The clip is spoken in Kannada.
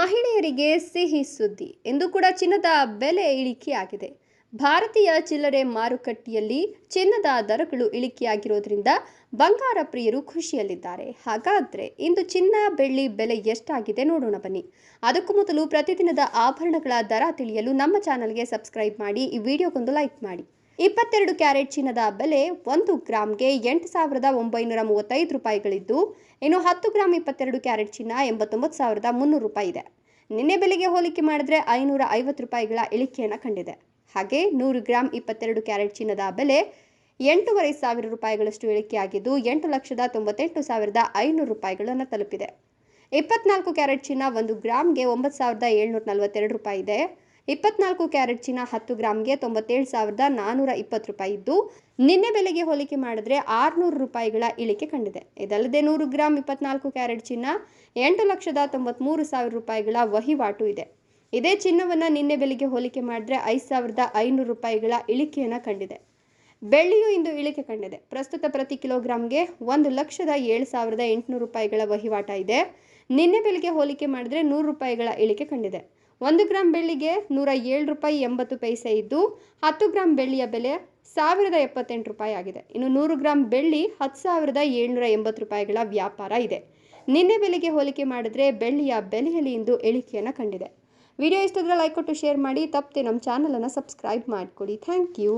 ಮಹಿಳೆಯರಿಗೆ ಸಿಹಿ ಸುದ್ದಿ. ಎಂದು ಕೂಡ ಚಿನ್ನದ ಬೆಲೆ ಇಳಿಕೆಯಾಗಿದೆ. ಭಾರತೀಯ ಚಿಲ್ಲರೆ ಮಾರುಕಟ್ಟೆಯಲ್ಲಿ ಚಿನ್ನದ ದರಗಳು ಇಳಿಕೆಯಾಗಿರೋದ್ರಿಂದ ಬಂಗಾರ ಪ್ರಿಯರು ಖುಷಿಯಲ್ಲಿದ್ದಾರೆ. ಹಾಗಾದ್ರೆ ಇಂದು ಚಿನ್ನ ಬೆಳ್ಳಿ ಬೆಲೆ ಎಷ್ಟಾಗಿದೆ ನೋಡೋಣ ಬನ್ನಿ. ಅದಕ್ಕೂ ಮೊದಲು ಪ್ರತಿದಿನದ ಆಭರಣಗಳ ದರ ತಿಳಿಯಲು ನಮ್ಮ ಚಾನಲ್ಗೆ ಸಬ್ಸ್ಕ್ರೈಬ್ ಮಾಡಿ, ಈ ವಿಡಿಯೋಗೊಂದು ಲೈಕ್ ಮಾಡಿ. ಇಪ್ಪತ್ತೆರಡು ಕ್ಯಾರೆಟ್ ಚಿನ್ನದ ಬೆಲೆ ಒಂದು ಗ್ರಾಮ್ಗೆ ಎಂಟು ಸಾವಿರದ ಒಂಬೈನೂರ ಮೂವತ್ತೈದು ರೂಪಾಯಿಗಳಿದ್ದು, ಇನ್ನು ಹತ್ತು ಗ್ರಾಮ್ ಇಪ್ಪತ್ತೆರಡು ಕ್ಯಾರೆಟ್ ಚಿನ್ನ ಎಂಬತ್ತೊಂಬತ್ತು ಸಾವಿರದ ಮುನ್ನೂರು ರೂಪಾಯಿ ಇದೆ. ನಿನ್ನೆ ಬೆಲೆಗೆ ಹೋಲಿಕೆ ಮಾಡಿದ್ರೆ ಐನೂರ ಐವತ್ತು ರೂಪಾಯಿಗಳ ಇಳಿಕೆಯನ್ನು ಕಂಡಿದೆ. ಹಾಗೆ ನೂರು ಗ್ರಾಮ್ ಇಪ್ಪತ್ತೆರಡು ಕ್ಯಾರೆಟ್ ಚಿನ್ನದ ಬೆಲೆ ಎಂಟೂವರೆ ಸಾವಿರ ರೂಪಾಯಿಗಳಷ್ಟು ಇಳಿಕೆಯಾಗಿದ್ದು, ಎಂಟು ಲಕ್ಷದ ತೊಂಬತ್ತೆಂಟು ಸಾವಿರದ ಐನೂರು ರೂಪಾಯಿಗಳನ್ನು ತಲುಪಿದೆ. ಇಪ್ಪತ್ನಾಲ್ಕು ಕ್ಯಾರೆಟ್ ಚಿನ್ನ ಒಂದು ಗ್ರಾಮ್ಗೆ ಒಂಬತ್ತು ಸಾವಿರದ ಏಳ್ನೂರ ನಲವತ್ತೆರಡು ರೂಪಾಯಿ ಇದೆ. ಇಪ್ಪತ್ನಾಲ್ಕು ಕ್ಯಾರೆಟ್ ಚಿನ್ನ ಹತ್ತು ಗ್ರಾಮ್ಗೆ ತೊಂಬತ್ತೇಳು ಸಾವಿರದ ನಾನ್ನೂರ ಇಪ್ಪತ್ತು ರೂಪಾಯಿ ಇದ್ದು, ನಿನ್ನೆ ಬೆಲೆಗೆ ಹೋಲಿಕೆ ಮಾಡಿದ್ರೆ ಆರುನೂರು ರೂಪಾಯಿಗಳ ಇಳಿಕೆ ಕಂಡಿದೆ. ಇದಲ್ಲದೆ ನೂರು ಗ್ರಾಮ್ ಇಪ್ಪತ್ನಾಲ್ಕು ಕ್ಯಾರೆಟ್ ಚಿನ್ನ ಎಂಟು ಲಕ್ಷದ ತೊಂಬತ್ಮೂರು ಸಾವಿರ ರೂಪಾಯಿಗಳ ವಹಿವಾಟು ಇದೆ. ಇದೇ ಚಿನ್ನವನ್ನು ನಿನ್ನೆ ಬೆಲೆಗೆ ಹೋಲಿಕೆ ಮಾಡಿದ್ರೆ ಐದು ಸಾವಿರದ ಐನೂರು ರೂಪಾಯಿಗಳ ಇಳಿಕೆಯನ್ನು ಕಂಡಿದೆ. ಬೆಳ್ಳಿಯು ಇಂದು ಇಳಿಕೆ ಕಂಡಿದೆ. ಪ್ರಸ್ತುತ ಪ್ರತಿ ಕಿಲೋಗ್ರಾಮ್ಗೆ ಒಂದು ಲಕ್ಷದ ಏಳು ಸಾವಿರದ ಎಂಟುನೂರು ರೂಪಾಯಿಗಳ ವಹಿವಾಟ ಇದೆ. ನಿನ್ನೆ ಬೆಲೆಗೆ ಹೋಲಿಕೆ ಮಾಡಿದ್ರೆ ನೂರು ರೂಪಾಯಿಗಳ ಇಳಿಕೆ ಕಂಡಿದೆ. ಒಂದು ಗ್ರಾಂ ಬೆಳ್ಳಿಗೆ ನೂರ ಏಳು ರೂಪಾಯಿ ಎಂಬತ್ತು ಪೈಸೆ ಇದ್ದು, ಹತ್ತು ಗ್ರಾಂ ಬೆಳ್ಳಿಯ ಬೆಲೆ ಸಾವಿರದ ಎಪ್ಪತ್ತೆಂಟು ರೂಪಾಯಿ ಆಗಿದೆ. ಇನ್ನು ನೂರು ಗ್ರಾಂ ಬೆಳ್ಳಿ ಹತ್ತು ಸಾವಿರದ ಏಳ್ನೂರ ಎಂಬತ್ತು ರೂಪಾಯಿಗಳ ವ್ಯಾಪಾರ ಇದೆ. ನಿನ್ನೆ ಬೆಲೆಗೆ ಹೋಲಿಕೆ ಮಾಡಿದ್ರೆ ಬೆಳ್ಳಿಯ ಬೆಲೆಯಲ್ಲಿ ಇಂದು ಇಳಿಕೆಯನ್ನು ಕಂಡಿದೆ. ವಿಡಿಯೋ ಇಷ್ಟಾದರೆ ಲೈಕ್ ಕೊಟ್ಟು ಶೇರ್ ಮಾಡಿ. ತಪ್ಪದೆ ನಮ್ಮ ಚಾನಲನ್ನು ಸಬ್ಸ್ಕ್ರೈಬ್ ಮಾಡಿಕೊಡಿ. Thank you.